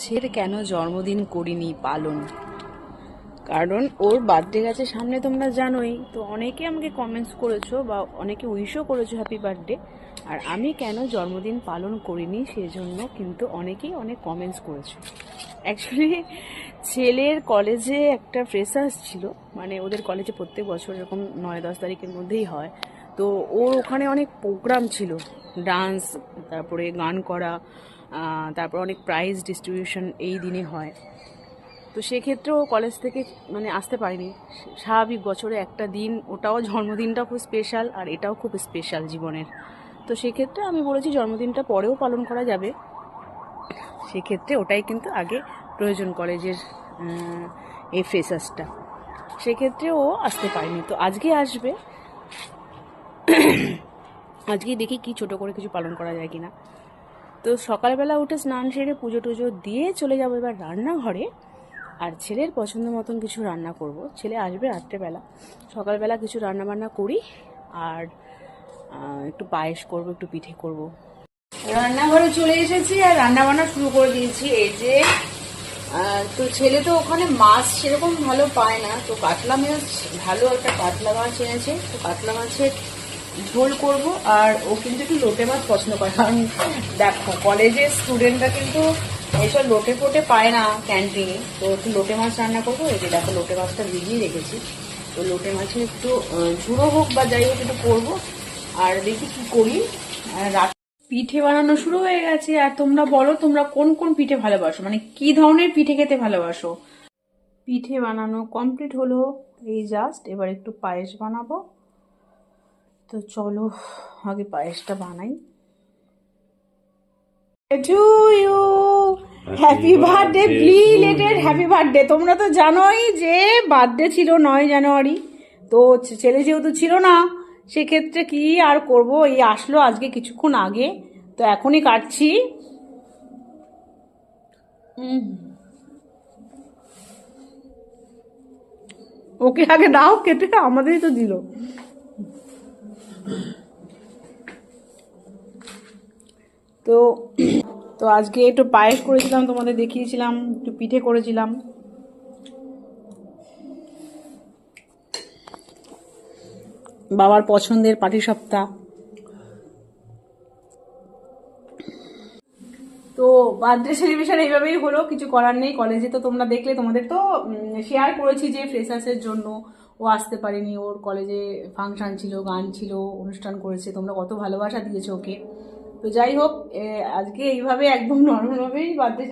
ছেলের কেন জন্মদিন করিনি পালন? কারণ ওর বার্থডে গেছে সামনে তোমরা জানোই। তো অনেকে আমাকে কমেন্টস করেছ বা অনেকে উইশও করেছ হ্যাপি বার্থডে আর আমি কেন জন্মদিন পালন করিনি সেজন্য কিন্তু অনেকেই অনেক কমেন্টস করেছ। অ্যাকচুয়ালি ছেলের কলেজে একটা ফ্রেশার্স ছিল। মানে ওদের কলেজে প্রত্যেক বছর এরকম নয় দশ তারিখের মধ্যেই হয়। তো ওর ওখানে অনেক প্রোগ্রাম ছিল। ডান্স, তারপরে গান করা তারপর অনেক প্রাইজ ডিস্ট্রিবিউশন এই দিনে হয়। তো সেক্ষেত্রে ও কলেজ থেকে মানে আসতে পারেনি। স্বাভাবিক বছরে একটা দিন, ওটাও জন্মদিনটা খুব স্পেশাল আর এটাও খুব স্পেশাল জীবনের। তো সেক্ষেত্রে আমি বলেছি জন্মদিনটা পরেও পালন করা যাবে। সেক্ষেত্রে ওটাই কিন্তু আগে প্রয়োজন কলেজের এই ফ্রেশার্সটা সেক্ষেত্রে ও আসতে পারেনি। তো আজকে আসবে। আজকে দেখি কি ছোট করে কিছু পালন করা যায় কিনা। তো সকালবেলা উঠে স্নান সেরে পুজো টুজো দিয়ে চলে যাব এবার রান্নাঘরে। আর ছেলের পছন্দ মতন কিছু রান্না করব। ছেলে আসবে রাত্রেবেলা। সকালবেলা কিছু রান্না বান্না করি আর একটু পায়েস করব, একটু পিঠে করব। রান্নাঘরে চলে এসেছি আর রান্না বান্না শুরু করে দিয়েছি। এই যে তো ছেলে তো ওখানে মাছ সেরকম ভালো পায় না। তো কাতলা মাছ ভালো একটা কাতলা মাছ এনেছে। তো কাতলা মাছের ঝোল করব আর ও কিন্তু একটু লোটে মাছ পছন্দ করে। কারণ দেখো কলেজের স্টুডেন্টরা কিন্তু এইসব লোটে ফোটে পায় না ক্যান্টিনে তো একটু লোটে মাছ রান্না করব। এই যে দেখো, লোটে মাছটা ভিজিয়ে রেখেছি। তো লোটে মাছের একটু ঝুড়ো হোক বা যাই হোক একটু করব। আর দেখি কি করি। রাত পিঠে বানানো শুরু হয়ে গেছে। আর তোমরা বলো, তোমরা কোন কোন পিঠে ভালোবাসো? মানে কি ধরনের পিঠে খেতে ভালোবাসো? পিঠে বানানো কমপ্লিট হলো। এই জাস্ট এবার একটু পায়েস বানাবো। তো চলো আগে পায়েসটা বানাই। টু ইউ হ্যাপি বার্থডে প্রিলেটেড হ্যাপি বার্থডে তোমরা তো জানোই যে বার্থডে ছিল নয় জানুয়ারি। তো ছেলে যেহেতু ছিল না সেক্ষেত্রে কি আর করব? এই আসলো আজকে কিছুক্ষণ আগে। তো এখনই কাটছি। ওকে আগে দাও কেটে আমাদেরই তো দিল। তো তো আজকে একটু পায়েস করেছিলাম, তোমাদের দেখিয়েছিলাম, একটু পিঠে করেছিলাম। বাবার পছন্দের পাটি সপ্তাহ তো বার্থডে সেলিব্রেশন এইভাবেই হলো, কিছু করার নেই, কলেজে তো তোমরা দেখলে, তোমাদের তো শেয়ার করেছি যে ফ্রেশার্সের জন্য। ও আসতে পারেনি, ওর কলেজে ফাংশান ছিল, গান ছিল, অনুষ্ঠান করেছে, তোমরা কত ভালোবাসা দিয়েছ ওকে। তো যাই হোক আজকে এইভাবে একদম নর্মালভাবেই বার্থডে